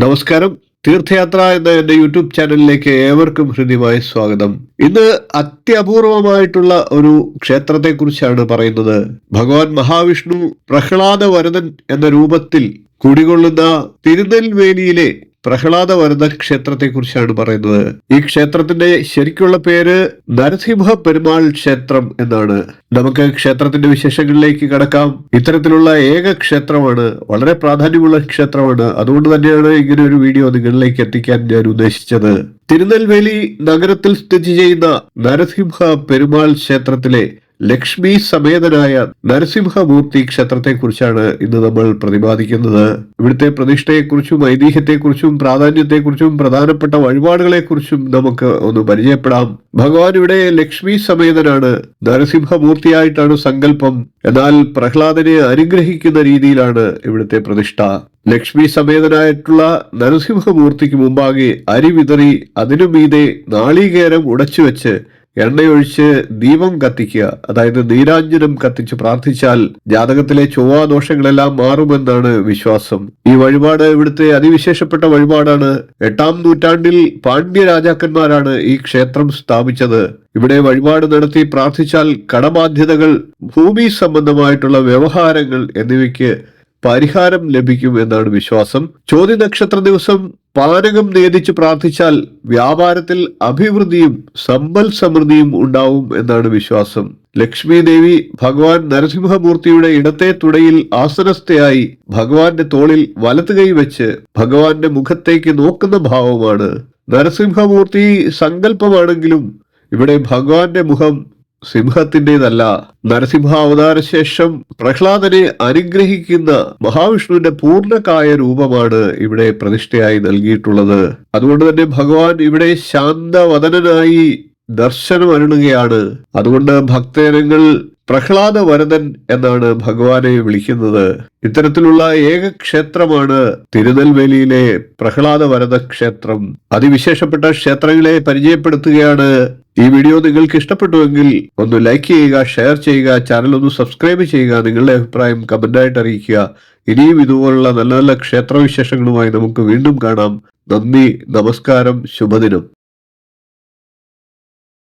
നമസ്കാരം. തീർത്ഥയാത്ര എന്ന എന്റെ യൂട്യൂബ് ചാനലിലേക്ക് ഏവർക്കും ഹൃദ്യമായ സ്വാഗതം. ഇന്ന് അത്യപൂർവമായിട്ടുള്ള ഒരു ക്ഷേത്രത്തെക്കുറിച്ചാണ് പറയുന്നത്. ഭഗവാൻ മഹാവിഷ്ണു പ്രഹ്ലാദ വരദൻ എന്ന രൂപത്തിൽ കുടികൊള്ളുന്ന തിരുനെൽവേലിയിലെ പ്രഹ്ലാദ വരദ ക്ഷേത്രത്തെ കുറിച്ചാണ് പറയുന്നത്. ഈ ക്ഷേത്രത്തിന്റെ ശരിക്കുള്ള പേര് നരസിംഹ പെരുമാൾ ക്ഷേത്രം എന്നാണ്. നമുക്ക് ക്ഷേത്രത്തിന്റെ വിശേഷങ്ങളിലേക്ക് കടക്കാം. ഇത്തരത്തിലുള്ള ഏക ക്ഷേത്രമാണ് വളരെ പ്രാധാന്യമുള്ള ക്ഷേത്രമാണ്. അതുകൊണ്ട് തന്നെയാണ് ഇങ്ങനെ ഒരു വീഡിയോ നിങ്ങളിലേക്ക് എത്തിക്കാൻ ഞാൻ ഉദ്ദേശിച്ചത്. തിരുനെൽവേലി നഗരത്തിൽ സ്ഥിതി ചെയ്യുന്ന നരസിംഹ പെരുമാൾ ക്ഷേത്രത്തിലെ ലക്ഷ്മി സമേതനായ നരസിംഹമൂർത്തി ക്ഷേത്രത്തെക്കുറിച്ചാണ് ഇന്ന് നമ്മൾ പ്രതിപാദിക്കുന്നത്. ഇവിടുത്തെ പ്രതിഷ്ഠയെക്കുറിച്ചും ഐതിഹ്യത്തെക്കുറിച്ചും പ്രാധാന്യത്തെക്കുറിച്ചും പ്രധാനപ്പെട്ട വഴിപാടുകളെക്കുറിച്ചും നമുക്ക് ഒന്ന് പരിചയപ്പെടാം. ഭഗവാൻ ഇവിടെ ലക്ഷ്മി സമേതനാണ് നരസിംഹമൂർത്തിയായിട്ടാണ് സങ്കല്പം. എന്നാൽ പ്രഹ്ലാദനെ അനുഗ്രഹിക്കുന്ന രീതിയിലാണ് ഇവിടുത്തെ പ്രതിഷ്ഠ. ലക്ഷ്മി സമേതനായിട്ടുള്ള നരസിംഹമൂർത്തിക്ക് മുമ്പാകെ അരി വിതറി അതിനു മീതെ നാളികേരം ഉടച്ചുവെച്ച് എണ്ണയൊഴിച്ച് ദീപം കത്തിക്കുക. അതായത് നീരാഞ്ജനം കത്തിച്ച് പ്രാർത്ഥിച്ചാൽ ജാതകത്തിലെ ചൊവ്വാദോഷങ്ങളെല്ലാം മാറുമെന്നാണ് വിശ്വാസം. ഈ വഴിപാട് ഇവിടുത്തെ അതിവിശേഷപ്പെട്ട വഴിപാടാണ്. എട്ടാം നൂറ്റാണ്ടിൽ പാണ്ഡ്യ രാജാക്കന്മാരാണ് ഈ ക്ഷേത്രം സ്ഥാപിച്ചത്. ഇവിടെ വഴിപാട് നടത്തി പ്രാർത്ഥിച്ചാൽ കടബാധ്യതകൾ ഭൂമി സംബന്ധമായിട്ടുള്ള വ്യവഹാരങ്ങൾ എന്നിവയ്ക്ക് പരിഹാരം ലഭിക്കും എന്നാണ് വിശ്വാസം. ചോദ്യ നക്ഷത്ര ദിവസം പാനകം നേദിച്ച് പ്രാർത്ഥിച്ചാൽ വ്യാപാരത്തിൽ അഭിവൃദ്ധിയും സമ്പൽ സമൃദ്ധിയും ഉണ്ടാവും എന്നാണ് വിശ്വാസം. ലക്ഷ്മി ദേവി ഭഗവാൻ നരസിംഹമൂർത്തിയുടെ ഇടത്തെ തുടയിൽ ആസനസ്ഥയായി ഭഗവാന്റെ തോളിൽ വലത്ത് കൈ വെച്ച് ഭഗവാന്റെ മുഖത്തേക്ക് നോക്കുന്ന ഭാവമാണ്. നരസിംഹമൂർത്തി സങ്കല്പമാണെങ്കിലും ഇവിടെ ഭഗവാന്റെ മുഖം സിംഹത്തിന്റെതല്ല. നരസിംഹ അവതാര ശേഷം പ്രഹ്ലാദനെ അനുഗ്രഹിക്കുന്ന മഹാവിഷ്ണുവിന്റെ പൂർണകായ രൂപമാണ് ഇവിടെ പ്രതിഷ്ഠയായി നൽകിയിട്ടുള്ളത്. അതുകൊണ്ട് തന്നെ ഭഗവാൻ ഇവിടെ ശാന്തവദനായി ദർശനം അരുളുകയാണ് അതുകൊണ്ട് ഭക്തജനങ്ങൾ പ്രഹ്ലാദ വരദൻ എന്നാണ് ഭഗവാനെ വിളിക്കുന്നത്. ഇത്തരത്തിലുള്ള ഏക ക്ഷേത്രമാണ് തിരുനെൽവേലിയിലെ പ്രഹ്ലാദ വരദ ക്ഷേത്രം അതിവിശേഷപ്പെട്ട ക്ഷേത്രങ്ങളെ പരിചയപ്പെടുത്തുകയാണ് ഈ വീഡിയോ നിങ്ങൾക്ക് ഇഷ്ടപ്പെട്ടുവെങ്കിൽ ഒന്ന് ലൈക്ക് ചെയ്യുക ഷെയർ ചെയ്യുക ചാനൽ ഒന്ന് സബ്സ്ക്രൈബ് ചെയ്യുക നിങ്ങളുടെ അഭിപ്രായം കമന്റായിട്ട് അറിയിക്കുക. ഇനിയും ഇതുപോലുള്ള നല്ല നല്ല ക്ഷേത്രവിശേഷങ്ങളുമായി നമുക്ക് വീണ്ടും കാണാം. നന്ദി നമസ്കാരം ശുഭദിനം.